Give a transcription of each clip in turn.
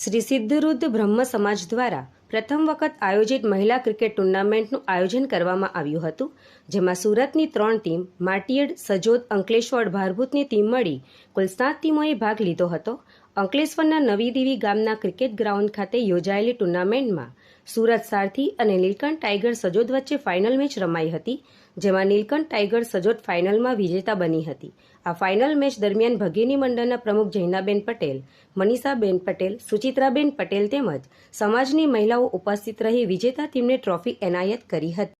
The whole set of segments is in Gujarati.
શ્રી સિદ્ધરુદ્ર બ્રહ્મ સમાજ દ્વારા પ્રથમ વખત આયોજિત મહિલા ક્રિકેટ ટુર્નામેન્ટનું આયોજન કરવામાં આવ્યું હતું, જેમાં સુરતની ત્રણ ટીમ, માટીયડ, સજોદ, અંકલેશ્વર, ભારભૂતની ટીમ મળી કુલ સાત ટીમોએ ભાગ લીધો હતો. અંકલેશ્વરના નવી દેવી ગામના ક્રિકેટ ગ્રાઉન્ડ ખાતે યોજાયેલી ટુર્નામેન્ટમાં સુરત સારથી અને નીલકંઠ ટાઈગર સજોદ વચ્ચે ફાઇનલ મેચ રમાઈ હતી જેમાં નીલકંઠ ટાઈગર સજોટ ફાઇનલમાં વિજેતા બની હતી. આ ફાઇનલ મેચ દરમિયાન ભગીની મંડળના પ્રમુખ જૈનાબેન પટેલ, મનીષાબેન પટેલ, સુચિત્રાબેન પટેલ તેમજ સમાજની મહિલાઓ ઉપસ્થિત રહી વિજેતા ટીમને ટ્રોફી એનાયત કરી હતી.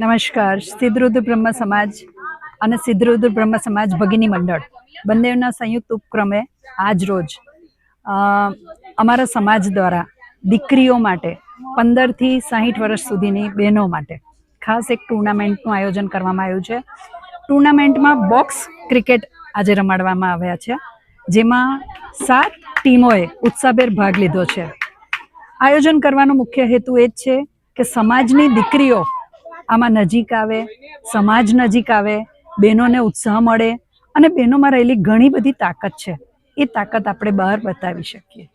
નમસ્કાર. સિદ્ધરુદ્ર બ્રહ્મ સમાજ અને સિદ્ધરુદ્ર બ્રહ્મ સમાજ ભગિની મંડળ. બંનેના સંયુક્ત ઉપક્રમે આજ રોજ અમારા સમાજ દ્વારા દીકરીઓ માટે પંદરથી સાહીઠ વર્ષ સુધીની બહેનો માટે ખાસ એક ટુર્નામેન્ટનું આયોજન કરવામાં આવ્યું છે. ટુર્નામેન્ટમાં બોક્સ ક્રિકેટ આજે રમાડવામાં આવ્યા છે, જેમાં સાત ટીમોએ ઉત્સાહભેર ભાગ લીધો છે. આયોજન કરવાનો મુખ્ય હેતુ એ જ છે કે સમાજની દીકરીઓ આમાં નજીક આવે, સમાજ નજીક આવે, બહેનોને ઉત્સાહ મળે અને બહેનોમાં રહેલી ઘણી બધી તાકાત છે. એ તાકાત આપણે બહાર બતાવી શકીએ.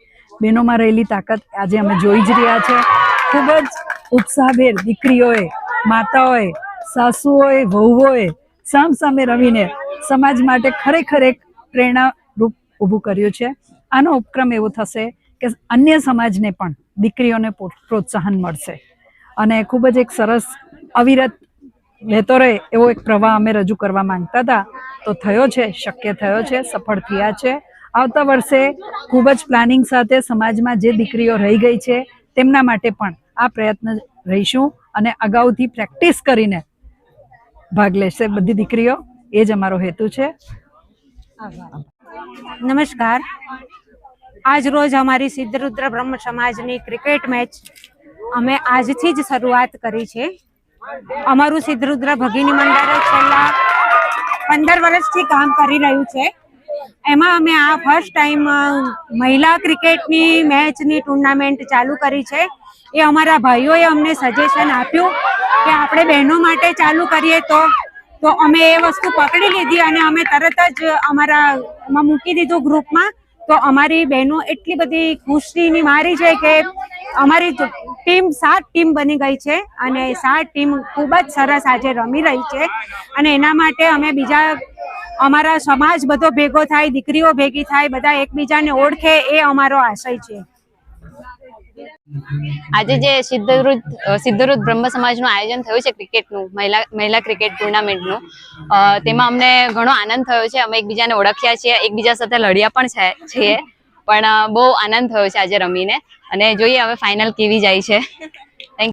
બહેનોમાં રહેલી તાકાત આજે અમે જોઈ જ રહ્યા છે. ખૂબ જ ઉત્સાહભેર દીકરીઓએ, માતાઓએ, સાસુઓએ, વહુઓએ સામ સામે રમીને સમાજ માટે ખરેખર એક પ્રેરણારૂપ ઊભું કર્યું છે. આનો ઉપક્રમ એવો થશે કે અન્ય સમાજને પણ દીકરીઓને પ્રોત્સાહન મળશે. અને ખૂબ જ એક સરસ અવિરત વહેતો રહે એવો એક પ્રવાહ અમે રજૂ કરવા માંગતા હતા. તો થયો છે, શક્ય થયો છે, સફળ થયા છે. આવતા વર્ષે ખૂબ જ પ્લાનિંગ સાથે સમાજમાં જે દીકરીઓ રહી ગઈ છે, તેમના માટે પણ આ પ્રયત્ન રહીશું અને અગાઉથી પ્રેક્ટિસ કરીને ભાગ લેશે બધી દીકરીઓ. એ જ અમારો હેતુ છે. નમસ્કાર. આજ રોજ અમારી સિદ્ધરુદ્ર બ્રહ્મ સમાજની ક્રિકેટ મેચ અમે આજથી જ શરૂઆત કરી છે. અમારું સિદ્ધરુદ્ર ભગીની મંડળ છેલ્લા પંદર વર્ષથી કામ કરી રહ્યું છે. એમાં અમે આ ફર્સ્ટ ટાઈમ મહિલા ક્રિકેટની મેચની ટુર્નામેન્ટ ચાલુ કરી છે. એ અમારા ભાઈઓએ અમને સજેશન આપ્યું કે આપણે બહેનો માટે ચાલુ કરીએ તો તો અમે એ વસ્તુ પકડી લીધી અને અમે તરત જ અમારા મૂકી દીધું ગ્રુપમાં તો અમારી બહેનો એટલી બધી ખુશીની મારી છે કે અમારી ટીમ, સાત ટીમ બની ગઈ છે અને સાત ટીમ ખૂબ જ સરસ આજે રમી રહી છે. અને એના માટે અમે બીજા, અમારા સમાજ બધો ભેગો થાય, દીકરીઓ ભેગી થાય, બધા એકબીજાને ઓળખે, એ અમારો આશય છે. આજે જે સિદ્ધરુદ સિદ્ધરુદ બ્રહ્મ સમાજનું આયોજન થયું છે ક્રિકેટનું, મહિલા મહિલા ક્રિકેટ ટુર્નામેન્ટનું તેમાં અમને ઘણો આનંદ થયો છે. અમે એકબીજાને ઓળખ્યા છીએ, એકબીજા સાથે લડ્યા પણ છીએ. પણ બહુ આનંદ થયો છે આજે રમીને. અને જોઈએ હવે ફાઇનલ કેવી જાય છે. થેન્ક